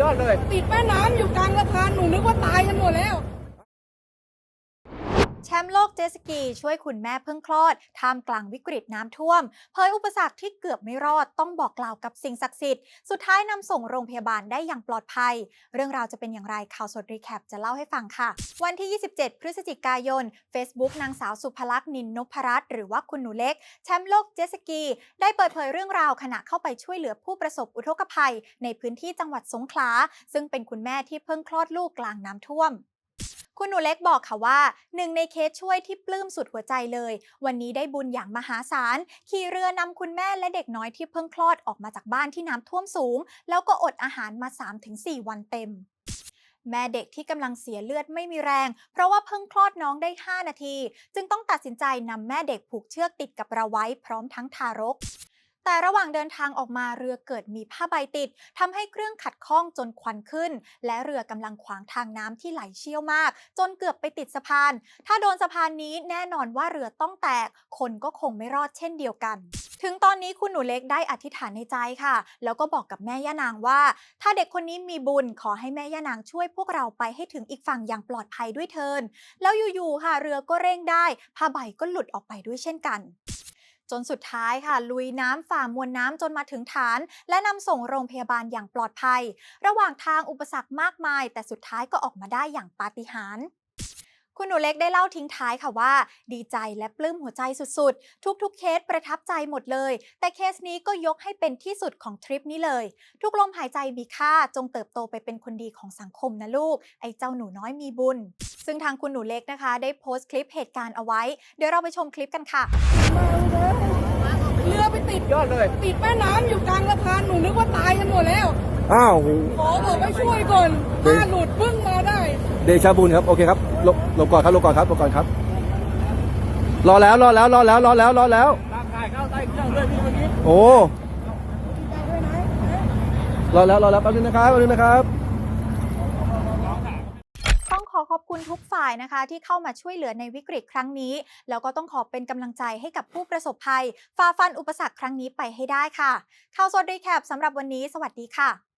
ยอดเลย ติดแม่น้ำอยู่กลางสะพานหนูนึกว่าตายกันหมดแล้ว ป์โลกเจสกีช่วยคุณแม่เพิ่งคลอดท่ามกลางวิกฤตน้ำท่วม เผยอุปสรรคที่เกือบไม่รอดต้องบอกกล่าวกับสิ่งศักดิ์สิทธิ์ สุดท้ายนำส่งโรงพยาบาลได้อย่างปลอดภัย เรื่องราวจะเป็นอย่างไรข่าวสดรีแคปจะเล่าให้ฟังค่ะ วันที่ 27 พฤศจิกายน Facebook นางสาวสุภลักษณ์นินนพรัตน์หรือว่าคุณหนูเล็ก แชมป์โลกเจสกี ได้เปิดเผยเรื่องราวขณะเข้าไปช่วยเหลือผู้ประสบอุทกภัย ในพื้นที่จังหวัดสงขลาซึ่งเป็นคุณแม่ที่เพิ่งคลอดลูกกลางน้ำท่วม คุณหนูเล็กบอกค่ะว่าหนึ่งในเคสช่วยที่ปลื้มสุดหัวใจเลย วันนี้ได้บุญอย่างมหาศาล ขี่เรือนำคุณแม่และเด็กน้อยที่เพิ่งคลอดออกมาจากบ้านที่น้ำท่วมสูง แล้วก็อดอาหารมา 3-4 วันเต็มแม่เด็กที่กำลังเสียเลือดไม่มีแรง เพราะว่าเพิ่งคลอดน้องได้ 5 นาที จึงต้องตัดสินใจนำแม่เด็กผูกเชือกติดกับเราไว้พร้อมทั้งทารก แต่ระหว่างเดินทางออกมาเรือเกิดมีผ้าใบติดทำให้เครื่องขัดข้องจนควันขึ้น และเรือกำลังขวางทางน้ำที่ไหลเชี่ยวมาก จนเกือบไปติดสะพาน ถ้าโดนสะพานนี้แน่นอนว่าเรือต้องแตก คนก็คงไม่รอดเช่นเดียวกัน ถึงตอนนี้คุณหนูเล็กได้อธิษฐานในใจค่ะ แล้วก็บอกกับแม่ย่านางว่า ถ้าเด็กคนนี้มีบุญขอให้แม่ย่านางช่วยพวกเราไปให้ถึงอีกฝั่งอย่างปลอดภัยด้วยเทินแล้วอยู่ๆค่ะเรือก็เร่งได้ผ้าใบก็หลุดออกไปด้วยเช่นกัน จนสุดท้ายค่ะ ลุยน้ำฝ่ามวลน้ำจนมาถึงฐาน และนำส่งโรงพยาบาลอย่างปลอดภัย ระหว่างทางอุปสรรคมากมาย แต่สุดท้ายก็ออกมาได้อย่างปาฏิหาริย์คุณหนูเล็กได้เล่าทิ้งท้ายค่ะว่า ดีใจและปลื้มหัวใจสุดๆ ทุกๆ เคสประทับใจหมดเลย แต่เคสนี้ก็ยกให้เป็นที่สุดของทริปนี้เลย ทุกลมหายใจมีค่าจงเติบโตไปเป็นคนดีของสังคมนะลูก ไอ้เจ้าหนูน้อยมีบุญ ซึ่งทางคุณหนูเล็กนะคะ ได้โพสต์คลิปเหตุการณ์เอาไว้ เดี๋ยวเราไปชมคลิปกันค่ะ ไปติดยอดเลย ติดแม่น้ำอยู่กลางสะพานหนูนึกว่าตายกันหมดแล้ว อ้าวขอบอกให้ช่วยก่อนผ้าหลุดเพิ่งมาได้ เดชาบุญครับ โอเคครับหลบหลบก่อนครับหลบก่อนครับหลบก่อนครับ รอแล้วรอแล้วรอแล้วรอแล้วรอแล้วร่างกายเข้าใต้เครื่องเลยพี่เมื่อกี้โอ้รอแล้วรอแล้วแป๊บนึงนะครับแป๊บนึงนะครับ ต้องขอขอบ คุณทุกฝ่ายนะคะ ที่เข้ามาช่วยเหลือในวิกฤตครั้งนี้ แล้วก็ต้องขอเป็นกำลังใจให้กับผู้ประสบภัยฝ่าฟันอุปสรรคครั้งนี้ไปให้ได้ค่ะข่าวสดรีแคปสำหรับวันนี้ สวัสดีค่ะ